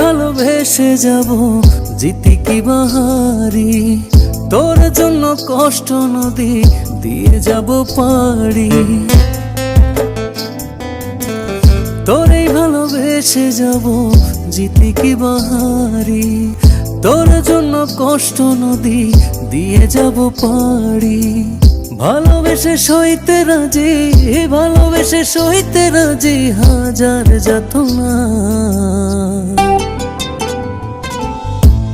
ভালোবেসে যাব, জিতি কি বাহারি? তোর জন্য কষ্ট নদী দিয়ে যাব পারি তোরেই ভালোবেসে যাব, জিতি কি বাহারি? তোর জন্য কষ্ট নদী দিয়ে যাব পারি ভালোবেসে সইতে রাজি, ভালোবেসে সইতে রাজি, হাজার যাতনা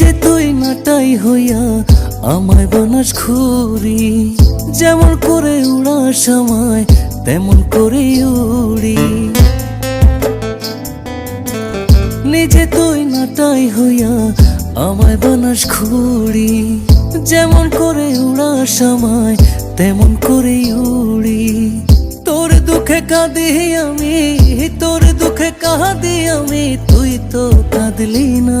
নিজে তুই নাটাই হইয়া আমায় বানাস খুরি যেমন করে উড়া সময় তেমন করে উড়ি। নিজে তুই নাটাই হইয়া আমায় বানাস খুরি যেমন করে উড়া সময় তেমন করে উড়ি। তোর দুঃখে কাঁদি আমি, তোর দুঃখে কাঁদি আমি, তুই তো কাঁদলি না।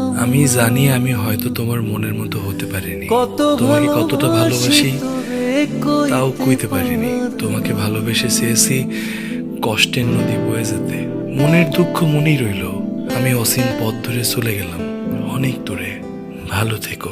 আমি জানি আমি হয়তো তোমার মনের মতো হতে পারিনি। তোমাকে কতটা ভালোবাসি তাও কইতে পারিনি। তোমাকে ভালোবেসে চেয়েছি কষ্টের নদী বয়ে যেতে। মনের দুঃখ মনেই রইল। আমি অসীম পথ ধরে চলে গেলাম। অনেক দূরে। ভালো থেকো।